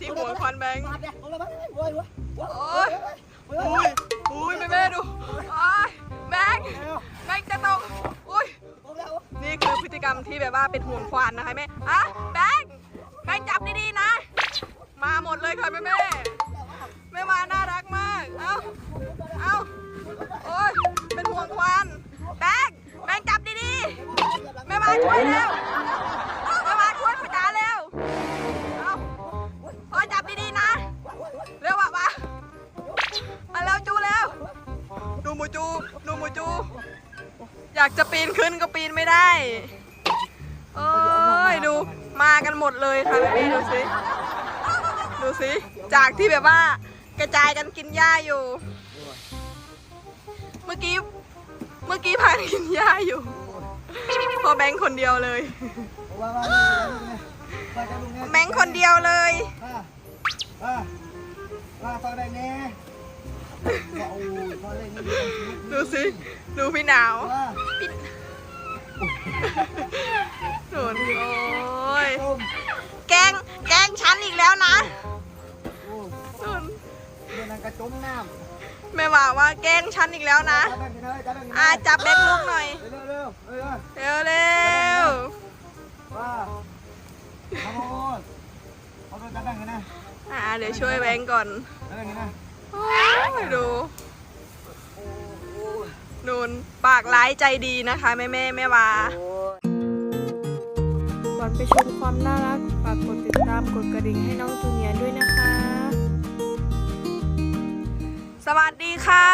ที่หัวควันแบงค์โอ้ยอุ้ยอุ้ยแม่แม่ดูแบงค์แบงค์จะตกอุ้ยนี่คือพฤติกรรมที่แบบว่าเป็นห่วงควันนะคะแม่อะแบงค์แบงค์จับดีๆนะ มาหมดเลยค่ะแม่แม่แม่มาน่ารักมาก เอ้า เอ้า โอ้ยเป็นห่วงควันแบงค์แบงค์จับดีๆแม่มาช่วยแล้ว จูลุงหมูจู อยากจะปีนขึ้นก็ปีนไม่ได้เอ้ยดูมากันหมดเลยค่ะพี่ดูสิดูสิจากที่แบบว่ากระจายกันกินหญ้าอยู่ เมื่อกี้เมื่อกี้พานกินหญ้าอยู่ พอแบงค์คนเดียวเลยแบงค์คนเดียวเลย ว่าฟังแบงค์นี้ ดูสิ ดูพี่หนาวโดนโอ้ยแกงแกงฉันอีกแล้วนะโดนเดี๋นั้กระจมน้ำแม่ว่าว่าแกงฉันอีกแล้วนะอาจับแบงค์ลูกหน่อย เร็วเร็วเร็วว่าขอาเดี๋ยวช่วยแบงค์ก่อนจับแบงค์กันนะ ดูนูนปากร้ายใจดีนะคะแม่แม่แม่วาก่อนไปชมความน่ารักฝากกดติดตามกดกระดิ่งให้น้องจูเนียด้วยนะคะ สวัสดีค่ะ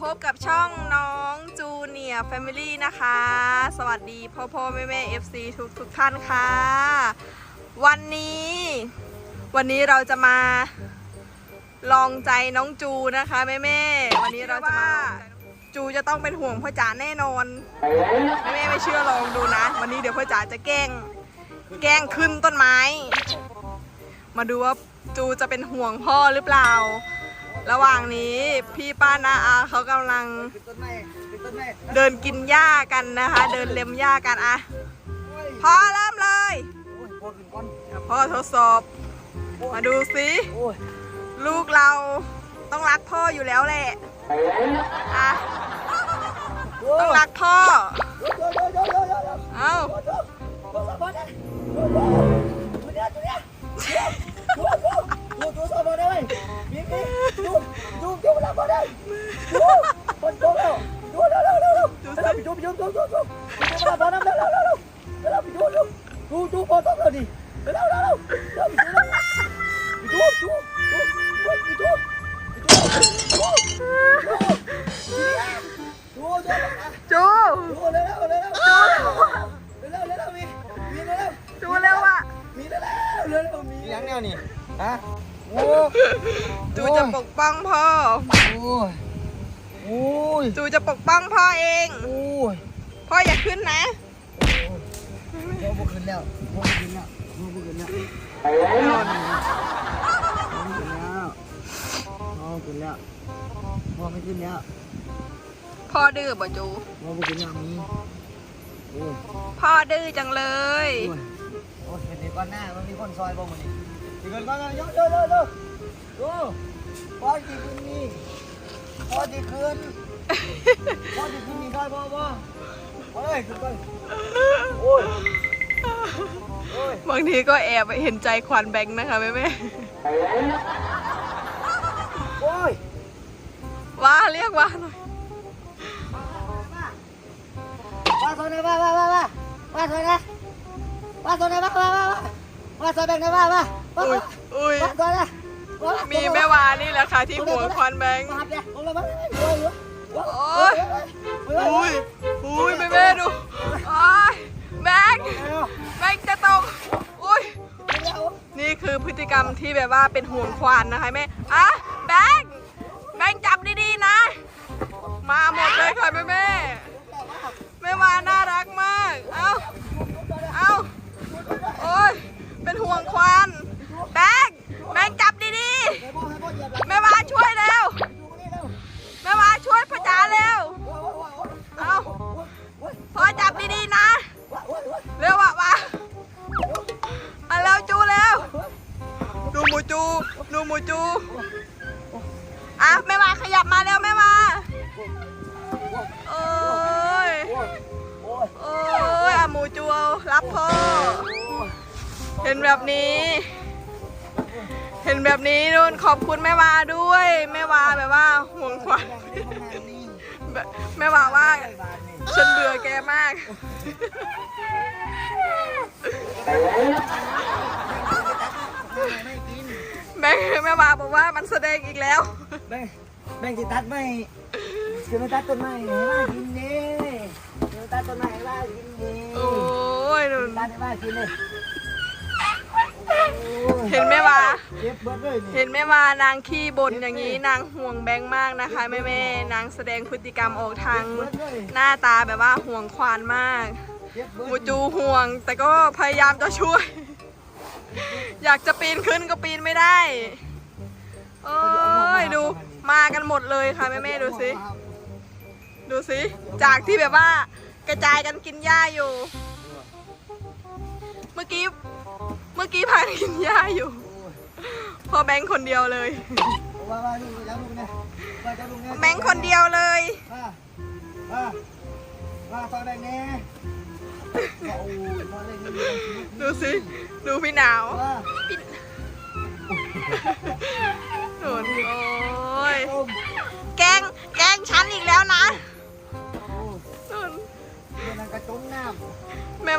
พบกับช่องน้องจูเนียแฟมิลี่นะคะ สวัสดีพ่อพ่อแม่แม่เอฟซีทุกทุกท่านค่ะ วันนี้ วันนี้เราจะมา ลองใจน้องจูนะคะแม่แม่วันนี้เราจะมาจูจะต้องเป็นห่วงพ่อจ๋าแน่นอนแม่แม่ไม่เชื่อลองดูนะ วันนี้เดี๋ยวพ่อจ๋าจะแกล้ง แกล้งขึ้นต้นไม้ มาดูว่าจูจะเป็นห่วงพ่อหรือเปล่า ระหว่างนี้พี่ป้านาอาเขากำลังเดินกินหญ้ากันนะคะ เดินเล็มหญ้ากันอะพ่อเริ่มเลยพ่อทดสอบ มาดูสิ ลูกเราต้องรักพ่ออยู่แล้วแหละอะต้องรักพ่อ เอาดูดูพอต้องเลยดิ จะปกป้องพ่อเอง โอ้ยพ่ออย่าขึ้นนะโอ้ยบุขึ้นแล้วบุขึ้นแล้วบุขึ้นแล้วบุขึ้นแล้วบุขึ้นแล้วบุไม่ขึ้นแล้วพ่อดื้อบ่จูบุบุขึ้นแล้วมีโอ้ยพ่อดื้อจังเลยโอ้ยโอ้ยเป็นเด็กก้อนหน้ามันมีคนซอยบ่มันนี่ดีเกินก้อนหน้าเยอะเยอะเยอะเยอะดูพอดีขึ้นนี่พอดีขึ้น พอดีขึ้นนี่ซอยบ่บ่โอ้ยขึ้นไปโอ้ยโอ้ยบางทีก็แอบเห็นใจควันแบงค์นะคะแม่แม่โอ้ยๆว่าเรียกว่าหน่อยว่าซอยไหนว่าว่าว่าว่าว่าซอยไหนว่าซอยไหนว่าว่าว่าว่าซอยแบงค์ไหนว่าว่าว่าอุ้ยอุ้ยว่าซอยไหนว่ามีแม่วานี่แหละค่ะที่หัวควันแบงค์มาหับเนี่ ยเอาเลยมาโอ้ยโอ้ยอุ้ยอุ้ยแม่แม่ดูโอ้ยแบงค์แบงค์จะตกอุ้ยนี่คือพฤติกรรมที่แบบว่าเป็นห่วงควานนะคะแม่อะแบงค์แบงค์จับดีๆนะ มาหมดเลยค่ะแม่แม่แม่วาน่ารักมาก เอ้า เอ้า โอ้ยเป็นห่วงควานแบงค์แบงค์จับดีๆแม่ ห็นแบบนี้ เห็นแบบนี้นู่นขอบคุณแม่วาด้วยแม่วาแบบว่าห่วงขวัญแบบแม่วาว่าฉันเบื่อแกมากไม่กินแม่แม่วาบอกว่ามันแสดงอีกแล้วแบ่งแบ่งสิตัดไม่คือไม่ตัดต้นไม้ให้ว่ากินดิคือตัดต้นไม้ให้ว่ากินดิโอ้ยนู่นตัดให้ว่ากินเลย เห็นแม่วาเจ็บเบิดเลยนี่เห็นแม่วานางขี้บ่นอย่างนี้นางห่วงแบงค์มากนะคะแม่แม่ๆนางแสดงพฤติกรรมออกทางหน้าตาแบบว่าห่วงควานมากเจ็บเบิดหมูจูห่วง แต่ก็พยายามจะช่วย อยากจะปีนขึ้นก็ปีนไม่ได้โอ้ยดูมากันหมดเลยค่ะแม่แม่ๆดูสิ ดูสิ จากที่แบบว่ากระจายกันกินหญ้าอยู่ เมื่อกี้ มื่อกี้พากันกินหญ้าอยู่ พอแบงค์คนเดียวเลย ว่าว่าลูกจะลูกนะว่าจะลูกนะแบงค์คนเดียวเลย ว่าว่าว่าตอนแรกเนี่ยโอ้ยตอนแรกนี่ดูสิ ดูพี่หนาว ว่าห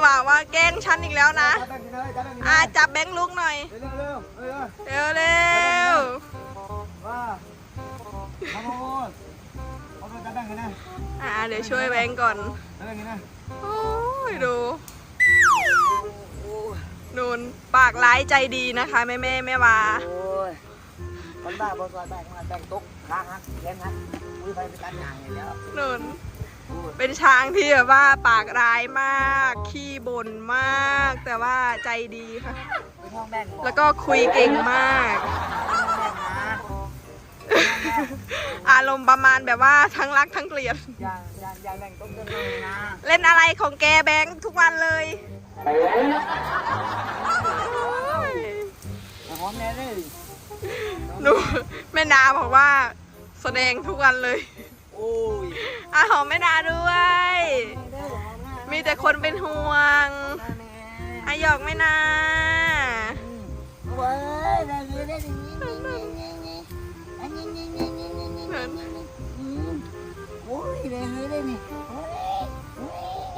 ว่าว่าแกล้งฉันอีกแล้วนะจับแบงค์เลยจับแบงค์เลยอ่าจับแบงค์ลุกหน่อย เร็วเร็วเร็วเร็วเร็วว่าขโมยขโมยจับแบงค์กันนะอ่าเดี๋ยวช่วยแบงค์ก่อนจับแบงค์กันนะโอ้ยดูโอ้ยนูนปากร้ายใจดีนะคะแม่แม่แม่วาโอ้ยคนบ้าบอสอยแบงค์มาแบงค์ตกขาหักแขนหักมือไปเป็นการงานอย่างเดียวนูนโอ้ย เป็นช้างที่แบบว่าปากร้ายมาก ขี้บ่นมาก แต่ว่าใจดีค่ะไปห้องแบงค์แล้วก็คุยเก่งมากห้องแบงค์นะอารมณ์ประมาณแบบว่าทั้งรักทั้งเกลียด อย่าอย่าอย่าแบงค์ตกกันเลยนะเล่นอะไรของแกแบงค์ทุกวันเลยแต่หอมแน่เลยหนูแม่นาบอกว่าแสดงทุกวันเลยโอ้ ยอะหอมแม่นาด้วย มีแต่คนเป็นห่วงอะหยอกแม่นาเว้ยได้เลยได้เลยนี่นี่นี่นี่อันนี้นี่นี่นี่นี่นี่นี่นี่อืมโอ้ยได้เลยได้นี่โอ้ยโอ้ย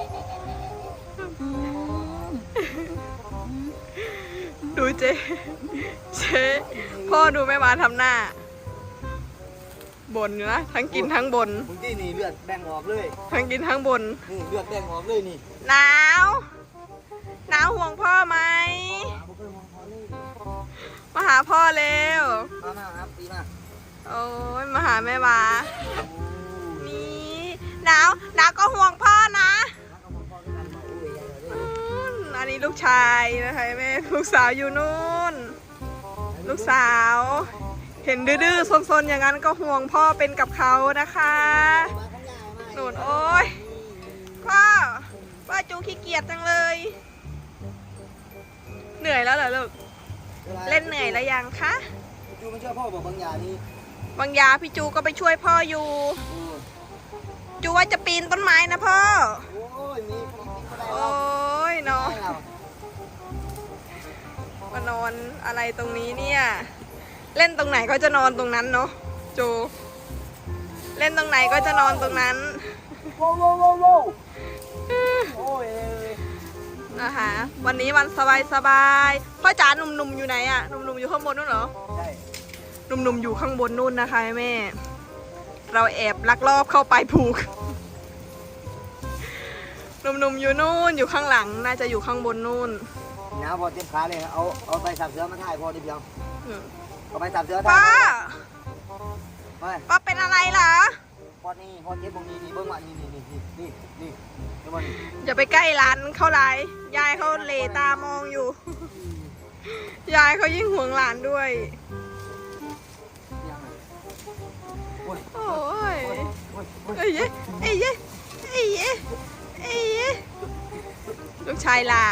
อืมดูเจเจพ่อดูแม่มาทำหน้า บ่นอยู่นะ ทั้งกินทั้งบน มึงที่นี่เลือดแดงออกเลยทั้งกินทั้งบน นี่เลือดแดงออกเลยนี่หนาวหนาวห่วงพ่อไหมบุกไปมองพอเลยมาหาพ่อเร็วมามาครับปีมาโอ้ยมาหาแม่วานี่หนาวหนาวก็ห่วงพ่อนะอืมอันนี้ลูกชายนะคะแม่ลูกสาวอยู่นู่น ลูกสาว เเห็นดื้อๆซนๆอย่างนั้นก็ห่วงพ่อเป็นกับเขานะคะหนุนโอ้ยพ่อพ่อจูขี้เกียจจังเลย เหนื่อยแล้วเหรอลูกเล่นเหนื่อยแล้วยังคะจูไม่ช่วยพ่อบอกบางอย่างนี่บางยาพี่จูก็ไปช่วยพ่ออยู่ จูว่าจะปีนต้นไม้นะพ่อโอ้ยมีคนกินก็ได้โอ้ยเนาะมานอนอะไรตรงนี้เนี่ย เล่นตรงไหนก็จะนอนตรงนั้นเนาะจูเล่นตรงไหนก็จะนอนตรงนั้นโว้โว้โว้โว้โอ้ยนะคะวันนี้วันสบายสบายๆพ่อจ๋าหนุ่มๆอยู่ไหนอะหนุ่มๆอยู่ข้างบนนู่นเหรอใช่หนุ่มๆอยู่ข้างบนนู่นนะคะแม่ เราแอบลักลอบเข้าไปผูกหนุ่มๆอยู่นู่นอยู่ข้างหลังน่าจะอยู่ข้างบนนู่นหนาวพอเจ็บขาเลยเอาเอาไปสับเสือมาถ่ายพอดีเพียง อืมเอาไปสับเสือป้าถ่ายไปป้าเป็นอะไรเหรอพอนี่พอเจ็บตรงนี้นี่เบิ้งว่านี่นี่นี่นี่นี่นี่มันอย่าไปใกล้ร้านเขาไรยายเขาเหลตามองอยู่ ยายเขายิ่งห่วงหลานด้วยยังไงโอ้ยโอ้ยโอ้ยโอ้ยเอ้ยเย้เอ้ยเย้เอ้ยเย้เอ้ยเย้ลูกชายลา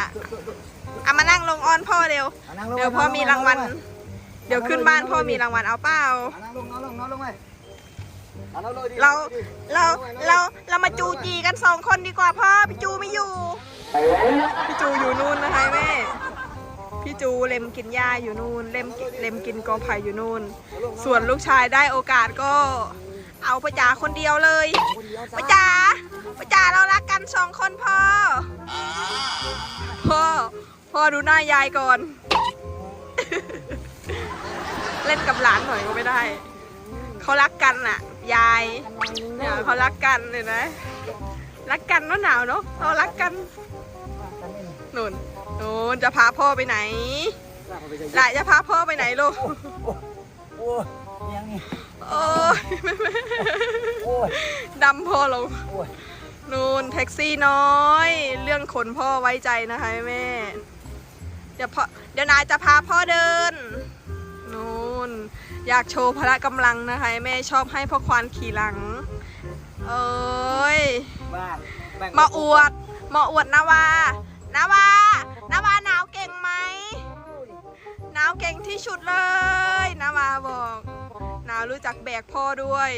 เอามานั่งลงอ้อนพ่อเร็ว เดี๋ยวพ่อมีรางวัล เดี๋ยวขึ้นบ้านพ่อมีรางวัลเอาเปล่าอะนั่งลงนอนลงนอนลงไปอะนอนลงดิเราดิเราเราเรามาจูจีกันสองคนดีกว่าพ่อพี่จูไม่อยู่ พี่จูอยู่นู่นนะคะแม่ พี่จูเล็มกินหญ้าอยู่นู่นเล็มเล็มกินกอไผ่อยู่นู่น ส่วนลูกชายได้โอกาสก็ เอาประจ๋าคนเดียวเลยคนเดียประจ๋าประจ๋าเรารักกันสองคนพ่อ พ่อ พ่อดูหน้ายายก่อน เล่นกับหลานหน่อยก็ไม่ได้ เขารักกันน่ะ ยายเนี่ยเขารักกันเลยนะรักกันเนาะหนาวเนาะเรารักกันนุ่นนุ่นจะพาพ่อไปไหนหลายจะพาพ่อไปไหนลูกโอ้ยยังนี่โอ้ยแม่แม่โอ้ยดำพ่อลงโอ้ยนู่นแท็กซี่น้อย เรื่องขนพ่อไว้ใจนะคะแม่ เดี๋ยวพ่อเดี๋ยวนายจะพาพ่อเดินนู่น อยากโชว์พละกำลังนะคะ แม่ชอบให้พ่อควานขี่หลัง เอ้ย บ้าแบ่งมาอวด มาอวดนาวานาวานาวาหนาวเก่งไหมหนาวเก่งที่สุดเลยนาวาบอกหนาวรู้จักแบกพ่อด้วย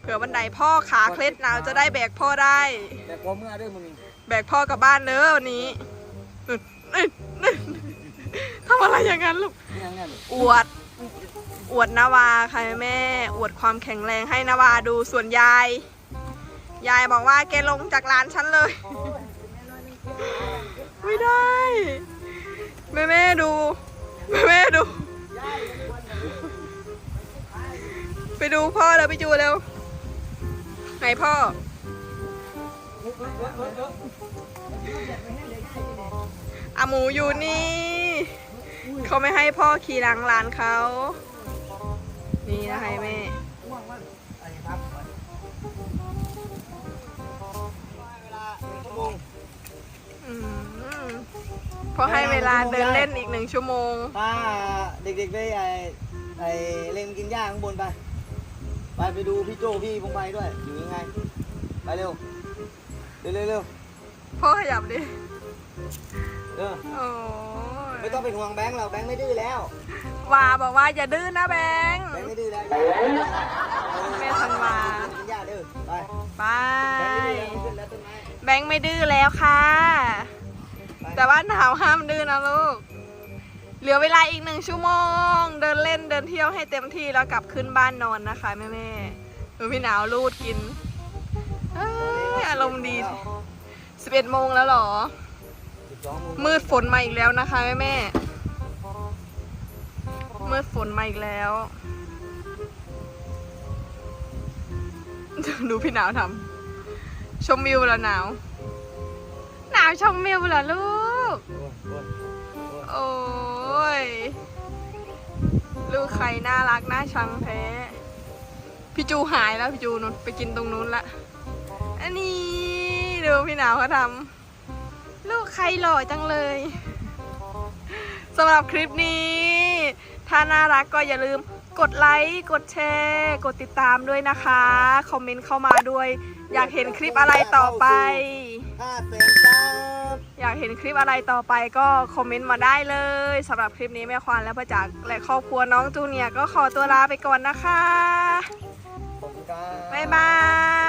เผื่อวันใดพ่อขาเคล็ดหนาวจะได้แบกพ่อได้ แต่พอเมื่อด้วยมึงนี่แบกพ่อกลับบ้านเด้อวันนี้นู่นนี่นี่ทำอะไรอย่างนั้นลูกยังไงอวด อวดนาวาค่ะแม่ อวดความแข็งแรงให้นาวาดูส่วนยาย ยายบอกว่าแกลงจากร้านฉันเลย ไม่ได้ แม่แม่ดู แม่แม่ดู ไปดูพ่อแล้วไปจูเร็ว ไหนพ่ออาหมูอยู่นี่ เขาไม่ให้พ่อขี่หลังร้านเขา นี่นะคะแม่เวลาหนึ่งชั่วโมงอืมพอให้เวลาเดินเล่นอีกหนึ่งชั่วโมงพาเด็กๆไปไอ้ไอ้เล่นกินหญ้าข้างบนไป ไปไปดูพี่โจพี่พงไพด้วย อยู่ยังไง ไปเร็ว เร็วเร็วเร็วพ่อขยับดิเออโอ้ย ไม่ต้องเป็นห่วงแบงค์เราแบงค์ไม่ดื้อแล้ววาบอกว่าอย่าดื้อนะแบงค์แบงค์ไม่ดื้อแล้วแม่ธันวากินหญ้าเด้อไปไปแบงค์ไม่ดื้อแล้วไม่ขึ้นแล้วต้นไม้แบงค์ไม่ดื้อแล้วค่ะไปแต่ว่าหนาวห้ามดื้อนะลูกเหลือเวลาอีกหนึ่งชั่วโมง เดินเล่นเดินเที่ยวให้เต็มที่แล้วกลับขึ้นบ้านนอนนะคะแม่แม่ๆดูพี่หนาวรูดกินเอ้ยอารมณ์ดี11โมงแล้วเหรอสิบสองโมืดฝนมาอีกแล้วนะคะแม่แม่มืดฝนมาอีกแล้ว ดูพี่หนาวทำชมวิวเหรอหนาว หนาวชมวิวเหรอลูกโอ้ยโอ้ยโอ้ย ลูกใครน่ารักน่าชังแท้พี่จูหายแล้วพี่จูนุนไปกินตรงนู้นละ อันนี้ดูพี่หนาวเขาทำ ลูกใครหล่อจังเลยสำหรับคลิปนี้ ถ้าน่ารักก็อย่าลืมกดไลค์ กดแชร์ กดติดตามด้วยนะคะ คอมเมนต์เข้ามาด้วย อยากเห็นคลิปอะไรต่อไป ห้าแสนซับอยากเห็นคลิปอะไรต่อไปก็คอมเมนต์มาได้เลยสำหรับคลิปนี้แม่ควานและพ่อจักรและครอบครัวน้องจูเนียร์ก็ขอตัวลาไปก่อนนะคะ ขอบคุณครับ บ๊ายบาย